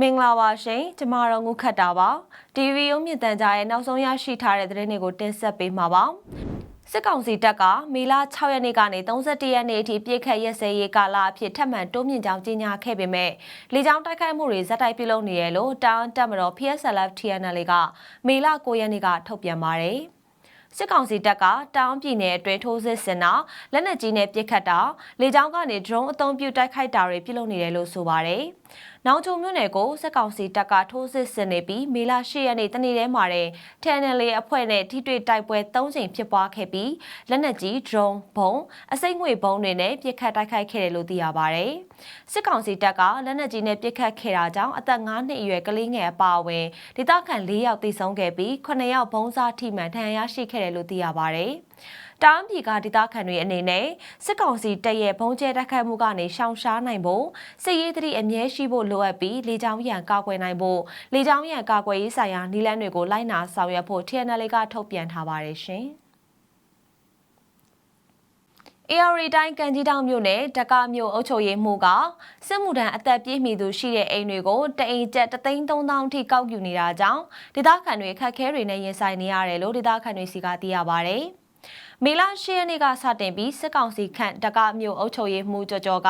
မင်္ဂလာပါရှင်ကျမတို့ငုခတ်တာပါ TV ရုံးမြင့်တန်ကြားရဲ့နောက်ဆုံးရရှိထားတဲ့သတင်းတွေကိုတင်ဆက်ပေးမှာပါစစ်ကောင်စီတပ်ကမေလ6ရက်နေ့ကနေ31ရက်နေ့အထိပြစ်ခတ်ရက်စဲရေးကာလအဖြစ်ထပ်မံတိုးမြင့်ကြောင်းကြေညာခဲ့ပေမဲ့လေကြောင်းတိုက်ခိုက်မှုတွေဇက်တိုက်ပြုလုပ်နေရလို့တောင်တက်မတော် PSLF TNL ကမေလ9ရက်နေ့ကထုတ်ပြန်ပါတယ် စစ်ကောင်စီတပ်ကတောင်ပြည်နယ်အတွင်းထိုးစစ်ဆင်တာလက်နက်ကြီးနဲ့ပစ်ခတ်တာလေကြောင်းကနေ drone အသုံးပြုတိုက်ခိုက်တာတွေပြုလုပ်နေတယ်လို့ဆိုပါတယ်။ နောင်ချုံမြို့နယ်ကိုစစ်ကောင်စီတပ်ကထိုးစစ်ဆင်နေပြီးမေလ10ရက်နေ့တနေ့တည်းမှာတဲ့ TNL အဖွဲ့နဲ့ထိတွေ့တိုက်ပွဲ၃ချိန်ဖြစ်ပွားခဲ့ပြီးလက်နက်ကြီး drone ဘုံအစိမ့်ငွေဘုံတွေနဲ့ပစ်ခတ်တိုက်ခိုက်ခဲ့တယ်လို့သိရပါတယ်။စစ်ကောင်စီတပ်ကလက်နက်ကြီးနဲ့ပစ်ခတ်ခဲ့တာကြောင့်အသက်9နှစ်အရွယ်ကလေးငယ်အပါအဝင်ဒေသခံ၄ယောက်သေဆုံးခဲ့ပြီး9ယောက်ဘုံစားထိမှန်ဒဏ်ရာရရှိခဲ့တယ်လို့သိရပါတယ်။တောင်ပြည်ကဒေသခံတွေအနေနဲ့စစ်ကောင်စီတပ်ရဲ့ဘုံကျဲတိုက်ခိုက်မှုကနေရှောင်ရှားနိုင်ဖို့စစ်ရေးသတိအမြဲရှိဖို့လိုအပ်ပြီးလေကြောင်းရန်ကာကွယ်နိုင်ဖို့လေကြောင်းရန်ကာကွယ်ရေးဆိုင်ရာနည်းလမ်းတွေကိုလိုက်နာဆောင်ရွက်ဖို့ TNL ကထုတ်ပြန်ထားပါတယ်ရှင်။ AR တိုင်းကန်ကြီးတောင်မြို့နယ်တက္ကမြို့အုပ်ချုပ်ရေးမှူးကစစ်မှုထမ်းအသက်ပြည့်မီသူရှိတဲ့အိမ်တွေကိုတအိမ်ကျပ်3,300ထိကောက်ယူနေတာကြောင့်ဒေသခံတွေခက်ခဲတွေနဲ့ရင်ဆိုင်နေရတယ်လို့ဒေသခံတွေစီကသိရပါဗျ။ မေလ10ရက်နေ့ကစတင်ပြီးစစ်ကောင်စီခန့်တကမြို့အုပ်ချုပ်ရေးမှူးကြော်ကြော်က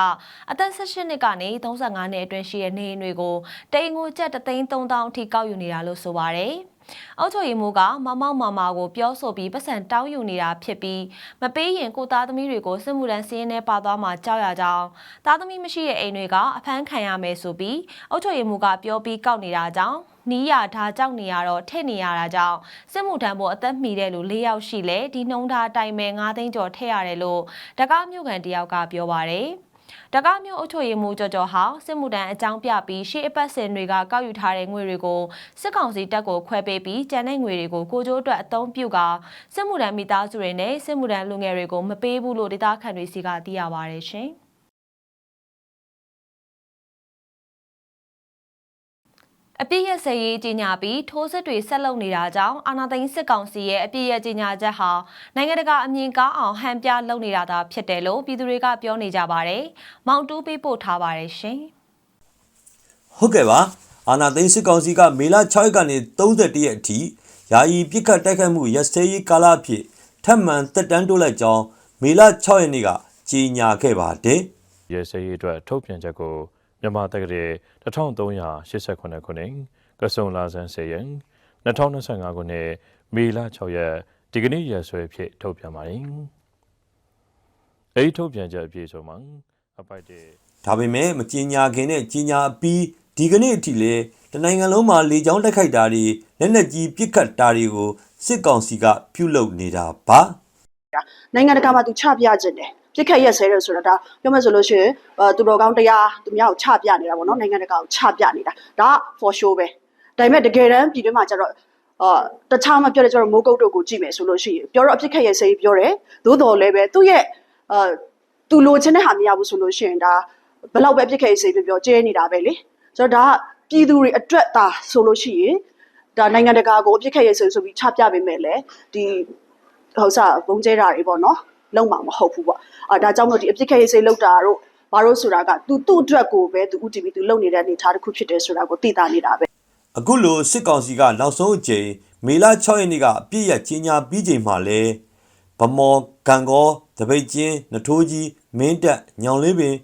အသက်18နှစ်ကနေ35နှစ်အတွင်းရှိတဲ့နေအိမ်တွေကိုတိမ်ငိုကျပ်3,300အထိကောက်ယူနေတာလို့ဆိုပါတယ်။ အောက်ချုပ်ရီမိုးကမမောက်မာမာကိုပြောဆိုပြီးပတ်စံတောင်းယူနေတာဖြစ်ပြီးမပေးရင်ကိုသားသမီးတွေကိုစစ်မှုထမ်းစင်းရဲပါသွားမှာကြောက်ရကြောင်းသားသမီးမရှိတဲ့အိမ်တွေကအဖမ်းခံရမယ်ဆိုပြီးအောက်ချုပ်ရီမိုးကပြောပြီးကောက်နေတာကြောင့်နီးရထားကြောက်နေရတော့ထည့်နေရတာကြောင့်စစ်မှုထမ်းဖို့အသက်မီတဲ့လူ၄ယောက်ရှိလဲဒီနှုံထားအတိုင်းပဲ9သိန်းကျော်ထည့်ရတယ်လို့တကားမြို့ကန်တယောက်ကပြောပါတယ် တကားမျိုးအုပ်ချုပ်ရေးမှူးကြော်ကြော်ဟာစစ်မှုထမ်းအကြောင်းပြပြီးရှေ့အပတ်စဉ်တွေကကောက်ယူထားတဲ့ငွေတွေကိုစစ်ကောင်စီတပ်ကိုခွဲပေးပြီးကျန်တဲ့ငွေတွေကိုကိုကျိုးအတွက်အသုံးပြုကာစစ်မှုထမ်းမိသားစုတွေနဲ့စစ်မှုထမ်းလူငယ်တွေကိုမပေးဘူးလို့ဒေသခံတွေစီကသိရပါတယ်ရှင်။ အပြည့်ရစရေးကြီးညာပြီးထိုးစစ်တွေဆက်လုပ်နေတာကြောင့်အာနာသိန်းစစ်ကောင်စီရဲ့အပြည့်ရကြီးညာချက်ဟာနိုင်ငံတကာအမြင်ကောင်းအောင်ဟန်ပြလုပ်နေတာသာဖြစ်တယ်လို့ပြည်သူတွေကပြောနေကြပါတယ်။မောင်တူးပေးပို့ထားပါတယ်ရှင်။ဟုတ်ကဲ့ပါအာနာသိန်းစစ်ကောင်စီကမေလ6ရက်ကနေ31ရက်အထိယာယီပြစ်ခတ်တိုက်ခိုက်မှုရက်စဲရေးကာလအဖြစ်ထပ်မံတက်တန်းတိုးလိုက်ကြောင်းမေလ6ရက်နေ့ကကြေညာခဲ့ပါတယ်ရဲစရေးအတွက်ထုတ်ပြန်ချက်ကို မြန်မာတက္ကသိုလ်1388ခုနှစ်ကဆုံလာဆန်းစေရင်2025ခုနှစ်မေလ6ရက်ဒီကနေ့ရက်စွဲဖြစ်ထုတ်ပြန်ပါတယ်။အဲဒီထုတ်ပြန်ချက်အပြည့်အစုံမှာအပိုက်တဲ့ဒါပေမဲ့မကြေညာခင်နဲ့ကြေညာအပြီးဒီကနေ့အထိလေတနိုင်ငံလုံးမှာလေကြောင်းတိုက်ခိုက်တာတွေလက်နက်ကြီးပစ်ခတ်တာတွေကိုစစ်ကောင်စီကပြုလုပ်နေတာပါနိုင်ငံတကာမှာသူချပြခြင်းတယ် ပြစ်ခတ်ရက်ဆဲတယ်ဆိုတာဒါပြောမှဆိုလို့ရှိရင်အဲသူတော်ကောင်းတရားသူများကိုချပြနေတာပေါ့နော်နိုင်ငံတကာကိုချပြနေတာဒါက for show ပဲဒါပေမဲ့တကယ်တမ်းပြည်တွင်းမှာကျတော့အာတခြားမပြောတဲ့ကျတော့မိုးကုတ်တို့ကိုကြည့်မယ်ဆိုလို့ရှိရင်ပြောတော့အပြစ်ခတ်ရက်ဆဲပြောတယ်သို့တော်လည်းပဲသူ့ရဲ့အာသူလိုချင်တဲ့ဟာမရဘူးဆိုလို့ရှိရင်ဒါဘယ်လောက်ပဲအပြစ်ခတ်ရက်ဆဲပြောပြောကျဲနေတာပဲလေဆိုတော့ဒါကပြည်သူတွေအတွက်သာဆိုလို့ရှိရင်ဒါနိုင်ငံတကာကိုအပြစ်ခတ်ရက်ဆဲဆိုပြီးချပြပေးမယ်လေဒီဟုတ်စားဘုံကျဲတာတွေပေါ့နော် လုံးမှာမဟုတ်ဘူးပေါ့အာဒါကြောင့်မို့ဒီအပြစ်ခတ်ရေးစိတ်လောက်တာတို့ဘာလို့ဆိုတာက तू သူ့အတွက်ကိုပဲ तू ဥတီပြီး तू လုံနေတဲ့အနေအထားတစ်ခုဖြစ်တယ်ဆိုတာကိုသိတာနေတာပဲ အခုလိုစစ်ကောင်စီကနောက်ဆုံးအကြိမ်မေလ6ရက်နေ့ကအပြည့်ရကြေညာပြီးချိန်မှာလဲဗမော်ဂံကောတပိတ်ချင်းနထိုးကြီးမင်းတက်ညောင်လေးပင်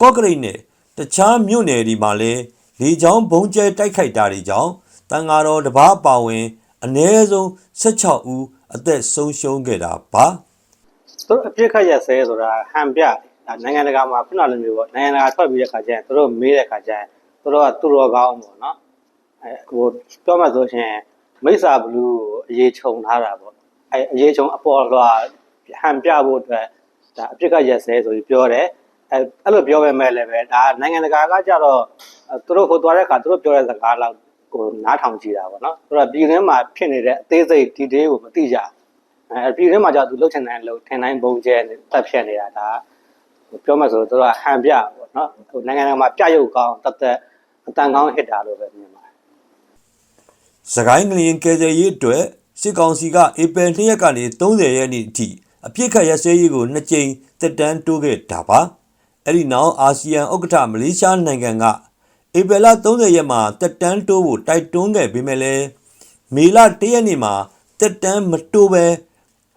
ကော့ကရိတ်နဲ့တခြားမြို့နယ်ဒီမှာလဲလေချောင်းဘုံကျဲတိုက်ခိုက်တာတွေကြောင့်တန်ဃာတော်တစ်ပါးပါဝင်အ ਨੇ ဆုံး16ဦးအသက်ဆုံးရှုံးခဲ့တာပါ သူတို့အပြစ်ခတ်ရက်စဲဆိုတာဟန်ပြဒါနိုင်ငံတကာမှာခုနလိုမျိုးပေါ့နိုင်ငံတကာထွက်ပြီးတဲ့ခါကျရင်သူတို့မေးတဲ့ခါကျရင်သူတို့ကသူတော်ကောင်းပေါ့နော်အဲဟိုပြောမှဆိုရှင်မိစ္ဆာဘလူးကိုအရေးခြုံထားတာပေါ့အဲအရေးခြုံအပေါ်လွှာဟန်ပြဖို့အတွက်ဒါအပြစ်ခတ်ရက်စဲဆိုပြီးပြောတယ်အဲအဲ့လိုပြောပေမဲ့လည်းပဲဒါနိုင်ငံတကာကကြတော့သူတို့ဟိုသွားတဲ့ခါသူတို့ပြောတဲ့စကားလောက်ကိုနားထောင်ကြည့်တာပေါ့နော်သူတို့ကပြည်တွင်းမှာဖြစ်နေတဲ့အသေးစိတ်ဒီတေးကိုမသိကြဘူး အဲပြည်ထဲမှာကြာသူလှုပ်ချင်တယ်လို့ထင်တိုင်းပုံကျဲတက်ဖြတ်နေတာဒါပြောမှဆိုတော့သူကဟန်ပြပေါ့နော်ဟိုနိုင်ငံနိုင်ငံမှာပြရုပ်ကောင်းတသက်အတန်ကောင်းဟစ်တာလို့ပဲမြင်ပါတယ်စကိုင်းကလျင်ကယ်ဆယ်ရေးအတွက်စစ်ကောင်စီကဧပြီ2ရက်ကနေ30ရက်နေ့အထိအပြစ်ခတ်ရစဲရေးကိုနှစ်ကြိမ်တက်တန်းတိုးခဲ့တာပါအဲ့ဒီနောက်အာဆီယံဥက္ကဋ္ဌမလေးရှားနိုင်ငံကဧပြီလ30ရက်မှာတက်တန်းတိုးဖို့တိုက်တွန်းခဲ့ပေမဲ့လည်းမေလ1ရက်နေ့မှာတက်တန်းမတိုးပဲ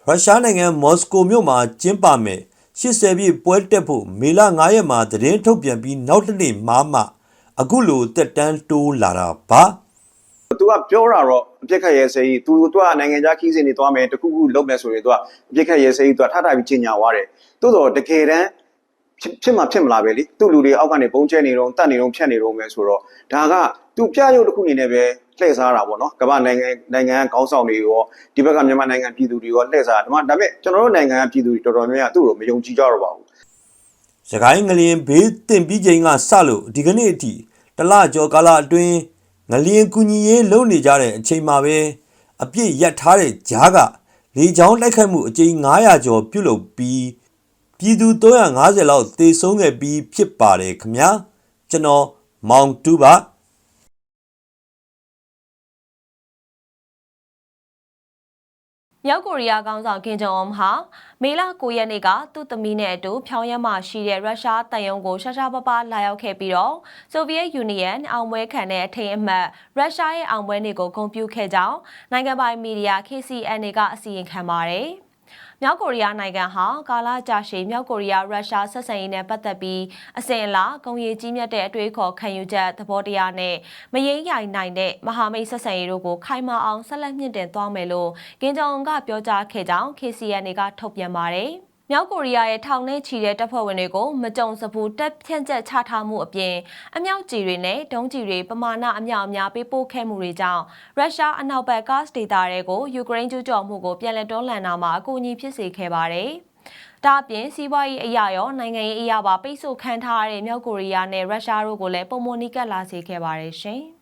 ရုရှားနိုင်ငံမော်စကိုမြို့မှာကျင်းပမယ်80ပြည့်ပွဲတက်ဖို့မေလ9ရက်မှာသတင်းထုတ်ပြန်ပြီးနောက်တစ်နေ့မှမှအခုလိုတက်တန်းတိုးလာတာပါ သူကပြောတာတော့အပြစ်ခတ်ရဲစေးကြီး तू သူကနိုင်ငံခြားခီးစဉ်တွေသွားမယ်တခုခုလုပ်မယ်ဆိုရင် तू ကအပြစ်ခတ်ရဲစေးကြီး तू ကထထပြီးကြီးညာသွားတယ်တိုးတော့တကယ်တမ်း ဖြစ်ဖြစ်မှဖြစ်မလားပဲလေသူ့လူတွေအောက်ကနေပုံကျဲနေတော့တတ်နေတော့ဖြတ်နေတော့မယ်ဆိုတော့ဒါက तू ပြရုပ်တစ်ခုအနေနဲ့ပဲလှည့်စားတာပေါ့နော်ကမ္ဘာနိုင်ငံနိုင်ငံကောင်းဆောင်တွေရောဒီဘက်ကမြန်မာနိုင်ငံပြည်သူတွေရောလှည့်စားတာဒါမှဒါပေမဲ့ကျွန်တော်တို့နိုင်ငံကပြည်သူတွေတော်တော်များများသူ့ကိုမယုံကြည်ကြတော့ပါဘူးရခိုင်ငလျင်ဘေးတင်ပြီးချိန်ကစလို့ဒီကနေ့အထိတလကျော်ကာလအတွင်းငလျင်ကူညီရေးလုပ်နေကြတဲ့အချိန်မှာပဲအပြစ်ရက်ထားတဲ့ဂျားကလေချောင်းတိုက်ခိုက်မှုအကြိမ်900ကျော်ပြုတ်လုပ် ပြီးပြည်သူ350လောက်သေဆုံးခဲ့ပြီးဖြစ်ပါတယ်ခင်ဗျာကျွန်တော်မောင်တူပါမြောက်ကိုရီးယားခေါင်းဆောင်ကင်ဂျုံအွန်ဟာမေလ9ရက်နေ့ကသူ့သမီးနဲ့အတူဖြောင်းရမ်းမှရှိတဲ့ရုရှားတန်ယုံကိုရှာရှာပပလာရောက်ခဲ့ပြီးတော့ဆိုဗီယက်ယူနီယံအောင်ပွဲခံတဲ့အထိမ်းအမှတ်ရုရှားရဲ့အောင်ပွဲနေ့ကိုဂုဏ်ပြုခဲ့ကြောင်းနိုင်ငံပိုင်မီဒီယာ KCNA ကအစီရင်ခံပါတယ်။ မြောက်ကိုရီးယားနိုင်ငံဟာကာလကြာရှည်မြောက်ကိုရီးယားရုရှားဆက်ဆံရေးနဲ့ပတ်သက်ပြီးအစဉ်အလာဂုံရည်ကြီးမြတ်တဲ့အတွေ့အခေါ်ခံယူချက်သဘောတရားနဲ့မယိမ်းရိုင်နိုင်တဲ့မဟာမိတ်ဆက်ဆံရေးတို့ကိုခိုင်မာအောင်ဆက်လက်မြင့်တင်သွားမယ်လို့ကင်ဂျုံအွန်ကပြောကြားခဲ့ကြောင်း KCNA ကထုတ်ပြန်ပါတယ်။ မြောက်ကိုရီးယားရဲ့ထောင်နဲ့ချီတဲ့တပ်ဖွဲ့ဝင်တွေကိုမကြုံစဘူးတပ်ဖြန့်ချက်ချထားမှုအပြင်အမြောက်ကြီးတွေနဲ့ဒုံးကြီးတွေပမာဏအမြောက်အများပေးပို့ခဲ့မှုတွေကြောင့်ရုရှားအနောက်ဘက်ကာ့စ်ဒေသတွေကိုယူကရိန်းကျူးကျော်မှုကိုပြန်လည်တွန်းလှန်တာမှာအကူအညီဖြစ်စေခဲ့ပါတယ်။ဒါအပြင်စီးပွားရေးအရာရောနိုင်ငံရေးအရာပါပိတ်ဆို့ခံထားရတဲ့မြောက်ကိုရီးယားနဲ့ရုရှားတို့ကိုလည်းပုံမနီကပ်လာစေခဲ့ပါတယ်ရှင်။